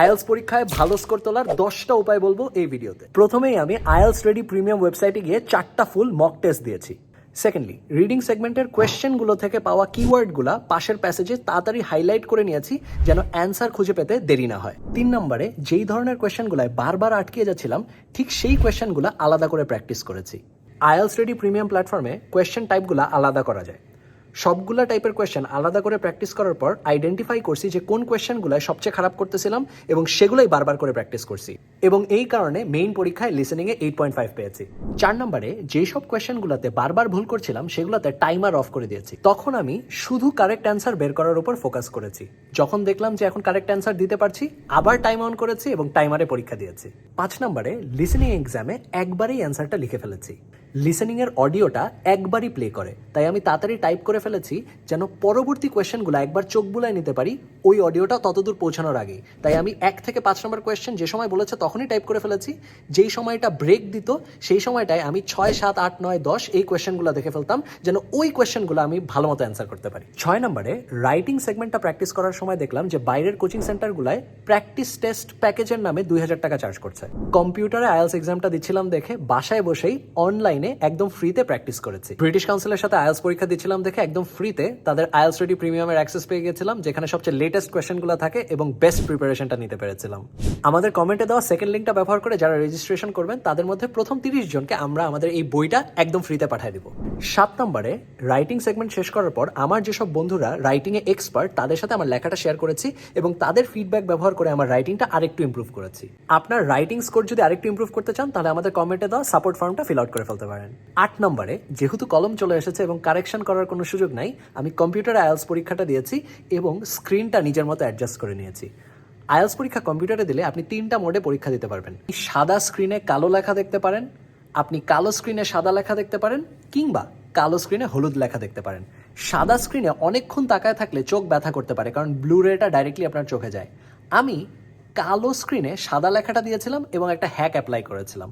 IELTS পরীক্ষায় ভালো score তোলার দশটা উপায় বলব এই ভিডিওতে। প্রথমেই আমি আইএলস রেডি প্রিমিয়াম ওয়েবসাইটে গিয়ে চারটা ফুল মক টেস্ট দিয়েছি। সেকেন্ডলি রিডিং সেগমেন্টের কোয়েশ্চেনগুলো থেকে পাওয়া কিওয়ার্ডগুলো পাশের প্যাসেজে তাড়াতাড়ি হাইলাইট করে নিয়েছি যেন অ্যান্সার খুঁজে পেতে দেরি না হয়। তিন নম্বরে, যেই ধরনের কোয়েশ্চেনগুলায় বারবার আটকে যাচ্ছিলাম, ঠিক সেই কোয়েশ্চেনগুলো আলাদা করে প্র্যাকটিস করেছি। আইএলস রেডি প্রিমিয়াম প্ল্যাটফর্মে কোয়েশ্চেন টাইপগুলো আলাদা করা যায়। সবগুলা টাইপের কোয়েশ্চেন আলাদা করে প্র্যাকটিস করার পর আইডেন্টিফাই করছি যে কোন কোয়েশ্চেনগুলো সবচেয়ে খারাপ করতেছিলাম এবং সেগুলোই বারবার করে প্র্যাকটিস করছি। এবং এই কারণে মেইন পরীক্ষায় লিসেনিংয়ে এইট পয়েন্ট ফাইভ পেয়েছি। চার নম্বরে যেই সব কোয়েশ্চেনগুলোতে বারবার ভুল করছিলাম, সেগুলোতে টাইমার অফ করে দিয়েছি। তখন আমি শুধু কারেক্ট অ্যান্সার বের করার উপর ফোকাস করেছি। যখন দেখলাম যে এখন কারেক্ট অ্যান্সার দিতে পারছি, আবার টাইম অন করেছি এবং টাইমারে পরীক্ষা দিয়েছি। পাঁচ নম্বরে লিসেনিং এক্সামে একবারেই অ্যান্সারটা লিখে ফেলেছি। লিসেনিং এর অডিওটা একবারই প্লে করে। তাই আমি তাড়াতাড়ি টাইপ করে ফেলেছি যেন পরবর্তী কোয়েশ্চেনগুলো একবার চোখ বুলায় নিতে পারি। ওই অডিওটা ততদূর পৌঁছানোর আগেই। তাই আমি এক থেকে পাঁচ নম্বর কোয়েশ্চেন যে সময় বলেছে তখনই টাইপ করে ফেলেছি। যেই সময়টা ব্রেক দিত, সেই সময়টায় আমি ছয়, সাত, আট, নয়, দশ এই কোয়েশ্চেনগুলো দেখে ফেলতাম, যেন ওই কোয়েশ্চেনগুলো আমি ভালো মতো অ্যান্সার করতে পারি। ছয় নম্বরে রাইটিং সেগমেন্টটা প্র্যাকটিস করার সময় দেখলাম যে বাইরের কোচিং সেন্টারগুলোয় প্র্যাকটিস টেস্ট প্যাকেজের নামে দুই হাজার টাকা চার্জ করছে। কম্পিউটারে আইএলস এক্সামটা দিচ্ছিলাম দেখে বাসায় বসেই অনলাইনে একদম ফ্রিতে প্র্যাকটিস করেছি। ব্রিটিশ কাউন্সিলের সাথে আইএলস পরীক্ষা দিচ্ছিলাম দেখে একদম ফ্রিতে তাদের আইএলস রেডি প্রিমিয়ামের অ্যাক্সেস পেয়ে গেছিলাম, যেখানে সবচেয়ে লেটেস্ট কোয়েশ্চেনগুলো থাকে এবং বেস্ট প্রিপারেশনটা নিতে পেরেছিলাম। আমাদের কমেন্টে দেওয়া সেকেন্ড লিঙ্কটা ব্যবহার করে যারা রেজিস্ট্রেশন করবেন, তাদের মধ্যে প্রথম তিরিশ জনকে আমরা আমাদের এই বইটা একদম ফ্রিতে পাঠিয়ে দিব। সাত নম্বরে রাইটিং সেগমেন্ট শেষ করার পর আমার যেসব বন্ধুরা রাইটিংয়ে এক্সপার্ট তাদের সাথে আমার লেখাটা শেয়ার করেছি এবং তাদের ফিডব্যাক ব্যবহার করে আমার রাইটিংটা আরেকটু ইমপ্রুভ করেছি। আপনার রাইটিং স্কোর যদি আরেকটু ইমপ্রুভ করতে চান, তাহলে আমাদের কমেন্টে দেওয়া সাপোর্ট ফর্মটা ফিল আউট করে ফেলতে পারেন। আট নম্বরে যেহেতু কলম চলে এসেছে এবং কারেকশন করার কোনো সুযোগ নাই, আমি কম্পিউটার আইএলস পরীক্ষাটা দিয়েছি এবং স্ক্রিনটা নিজের মতো অ্যাডজাস্ট করে নিয়েছি। আইএলস পরীক্ষা কম্পিউটারে দিলে আপনি তিনটা মোডে পরীক্ষা দিতে পারবেন। সাদা স্ক্রিনে কালো লেখা দেখতে পারেন, আপনি কালো স্ক্রিনে সাদা লেখা দেখতে পারেন, কিংবা কালো স্ক্রিনে হলুদ লেখা দেখতে পারেন। সাদা স্ক্রিনে অনেকক্ষণ তাকায় থাকলে চোখ ব্যথা করতে পারে, কারণ ব্লু রেটা ডাইরেক্টলি আপনার চোখে যায়। আমি কালো স্ক্রিনে সাদা লেখাটা দিয়েছিলাম এবং একটা হ্যাক অ্যাপ্লাই করেছিলাম।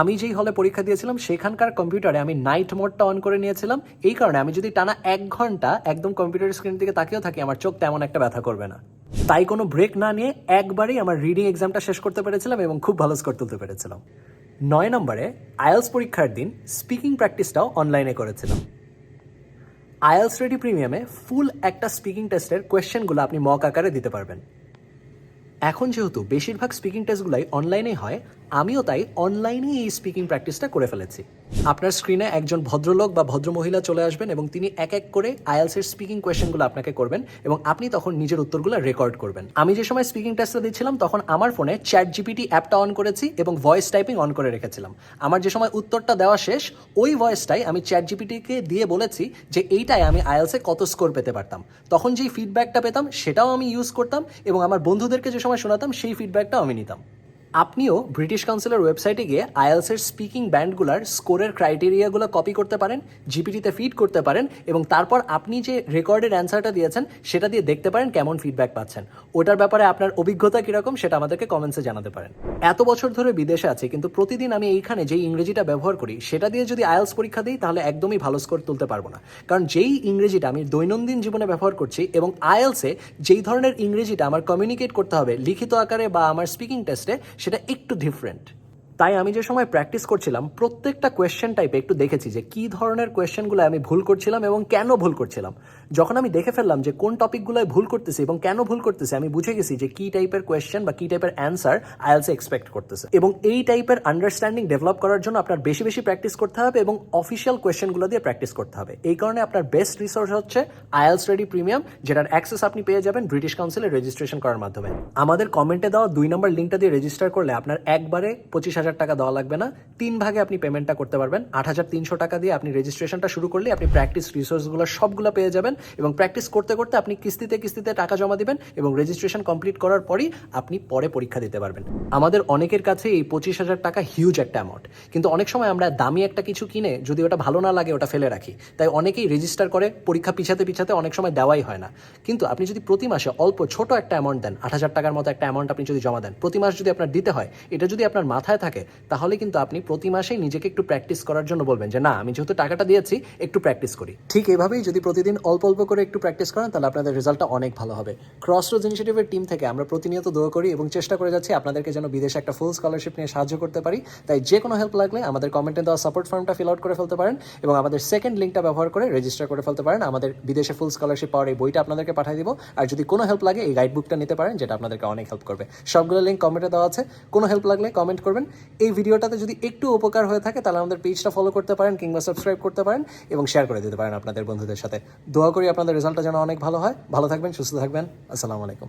আমি যেই হলে পরীক্ষা দিয়েছিলাম, সেখানকার কম্পিউটারে আমি নাইট মোডটা অন করে নিয়েছিলাম। এই কারণে আমি যদি টানা এক ঘণ্টা একদম কম্পিউটার স্ক্রিন দিকে তাকিয়েও থাকি, আমার চোখ তেমন একটা ব্যথা করবে না। তাই কোনো ব্রেক না নিয়ে একবারেই আমার রিডিং এক্সামটা শেষ করতে পেরেছিলাম এবং খুব ভালো স্কোর তুলতে পেরেছিলাম। নয় নম্বরে আইএলস পরীক্ষার দিন স্পিকিং প্র্যাকটিসটাও অনলাইনে করেছিলাম। আইএলস রেডি প্রিমিয়ামে ফুল একটা স্পিকিং টেস্টের কোয়েশ্চেনগুলো আপনি মক আকারে দিতে পারবেন। এখন যেহেতু বেশিরভাগ স্পিকিং টেস্টগুলাই অনলাইনেই হয় আমিও তাই অনলাইনেই এই স্পিকিং প্র্যাকটিসটা করে ফেলেছি। আপনার স্ক্রিনে একজন ভদ্রলোক বা ভদ্রমহিলা চলে আসবেন এবং তিনি এক এক করে আইএলসের স্পিকিং কোয়েশ্চেনগুলো আপনাকে করবেন এবং আপনি তখন নিজের উত্তরগুলো রেকর্ড করবেন। আমি যে সময় স্পিকিং টেস্টটা দিচ্ছিলাম, তখন আমার ফোনে চ্যাট জিপিটি অ্যাপটা অন করেছি এবং ভয়েস টাইপিং অন করে রেখেছিলাম। আমার যে সময় উত্তরটা দেওয়া শেষ, ওই ভয়েসটাই আমি চ্যাট জিপিটিকে দিয়ে বলেছি যে এইটাই আমি আইএলসে কত স্কোর পেতে পারতাম। তখন যেই ফিডব্যাকটা পেতাম, সেটাও আমি ইউজ করতাম এবং আমার বন্ধুদেরকে যে সময় শোনাতাম, সেই ফিডব্যাকটাও আমি নিতাম। আপনিও ব্রিটিশ কাউন্সিলের ওয়েবসাইটে গিয়ে আইএলসের স্পিকিং ব্যান্ডগুলোর স্কোরের ক্রাইটেরিয়াগুলো কপি করতে পারেন জিপিটিতে ফিড করতে পারেন এবং তারপর আপনি যে রেকর্ডের অ্যান্সারটা দিয়েছেন, সেটা দিয়ে দেখতে পারেন কেমন ফিডব্যাক পাচ্ছেন। ওটার ব্যাপারে আপনার অভিজ্ঞতা কীরকম, সেটা আমাদেরকে কমেন্টসে জানাতে পারেন। এত বছর ধরে বিদেশে আছি, কিন্তু প্রতিদিন আমি এইখানে যেই ইংরেজিটা ব্যবহার করি, সেটা দিয়ে যদি আয়েলস পরীক্ষা দিই, তাহলে একদমই ভালো স্কোর তুলতে পারব না। কারণ যেই ইংরেজিটা আমি দৈনন্দিন জীবনে ব্যবহার করছি এবং আয়েলসে যেই ধরনের ইংরেজিটা আমার কমিউনিকেট করতে হবে, লিখিত আকারে বা আমার স্পিকিং টেস্টে সেটা একটু ডিফারেন্ট তাই আমি যে সময় প্র্যাকটিস করছিলাম, প্রত্যেকটা কোয়েশ্চেন টাইপে একটু দেখেছি যে কী ধরনের কোয়েশ্চেনগুলো আমি ভুল করছিলাম এবং কেন ভুল করছিলাম। যখন আমি দেখে ফেললাম যে কোন টপিকগুলোয় ভুল করতেছি এবং কেন ভুল করতেছি, আমি বুঝে গেছি যে কী টাইপের কোয়েশ্চেন বা কী টাইপের অ্যান্সার আইএলসে এক্সপেক্ট করতেছে। এবং এই টাইপের আন্ডারস্ট্যান্ডিং ডেভেলপ করার জন্য আপনার বেশি বেশি প্র্যাকটিস করতে হবে এবং অফিসিয়াল কোয়েশ্চেনগুলো দিয়ে প্র্যাকটিস করতে হবে। এই কারণে আপনার বেস্ট রিসোর্স হচ্ছে আইএলস রেডি প্রিমিয়াম যেটার অ্যাক্সেস আপনি পেয়ে যাবেন ব্রিটিশ কাউন্সিলে রেজিস্ট্রেশন করার মাধ্যমে। আমাদের কমেন্টে দেওয়া দুই নম্বর লিঙ্কটা দিয়ে রেজিস্টার করলে আপনার একবারে পঁচিশ হাজার টাকা দেওয়া লাগবে না। তিন ভাগে আপনি পেমেন্টটা করতে পারবেন। আট হাজার তিনশো টাকা দিয়ে আপনি রেজিস্ট্রেশনটা শুরু করলে আপনি প্র্যাকটিস রিসোর্সগুলো সবগুলো পেয়ে যাবেন এবং প্র্যাকটিস করতে করতে আপনি কিস্তিতে কিস্তিতে টাকা জমা দিবেন এবং রেজিস্ট্রেশন কমপ্লিট করার পরই আপনি পরে পরীক্ষা দিতে পারবেন। আমাদের অনেকের কাছে এই পঁচিশ হাজার টাকা হিউজ একটা অ্যামাউন্ট কিন্তু অনেক সময় আমরা দামি একটা কিছু কিনে যদি ওটা ভালো না লাগে ওটা ফেলে রাখি। তাই অনেকেই রেজিস্টার করে, পরীক্ষা পিছাতে পিছাতে অনেক সময় দেওয়াই হয় না। কিন্তু আপনি যদি প্রতি মাসে অল্প ছোট একটা অ্যামাউন্ট দেন, আট হাজার টাকার মতো একটা অ্যামাউন্ট আপনি যদি জমা দেন, প্রতি মাস যদি আপনার দিতে হয়, এটা যদি আপনার মাথায় থাকে থাকে, তাহলে কিন্তু আপনি প্রতি মাসেই নিজেকে একটু প্র্যাকটিস করার জন্য বলবেন যে, না, আমি যেহেতু টাকাটা দিয়েছি, একটু প্র্যাকটিস করি। ঠিক এভাবেই যদি প্রতিদিন অল্প অল্প করে একটু প্র্যাকটিস করেন, তাহলে আপনাদের রেজাল্টটা অনেক ভালো হবে। ক্রস রোজ ইনিশিয়েটিভের টিম থেকে আমরা প্রতিনিয়ত দোয়া করি এবং চেষ্টা করে যাচ্ছি আপনাদেরকে যেন বিদেশে একটা ফুল স্কলারশিপ নিয়ে সাহায্য করতে পারি। তাই যে কোনো হেল্প লাগলে আমাদের কমেন্টে দেওয়া সাপোর্ট ফর্মটা ফিল আউট করে ফেলতে পারেন এবং আমাদের সেকেন্ড লিঙ্কটা ব্যবহার করে রেজিস্টার করে ফেলতে পারেন। আমাদের বিদেশে ফুল স্কলারশিপ পাওয়ার এই বইটা আপনাদেরকে পাঠিয়ে দিব। আর যদি কোনো হেল্প লাগে, এই গাইড বুকটা নিতে পারেন, যেটা আপনাদেরকে অনেক হেল্প করবে। সবগুলো লিঙ্ক কমেন্টে দেওয়া আছে। কোনো হেল্প লাগলে কমেন্ট করবেন। এই ভিডিওটাতে যদি একটু উপকার হয়ে থাকে, তাহলে আমাদের পেজটা ফলো করতে পারেন কিংবা সাবস্ক্রাইব করতে পারেন এবং শেয়ার করে দিতে পারেন আপনাদের বন্ধুদের সাথে। দোয়া করি আপনাদের রেজাল্টটা যেন অনেক ভালো হয়। ভালো থাকবেন, সুস্থ থাকবেন। আসসালামু আলাইকুম।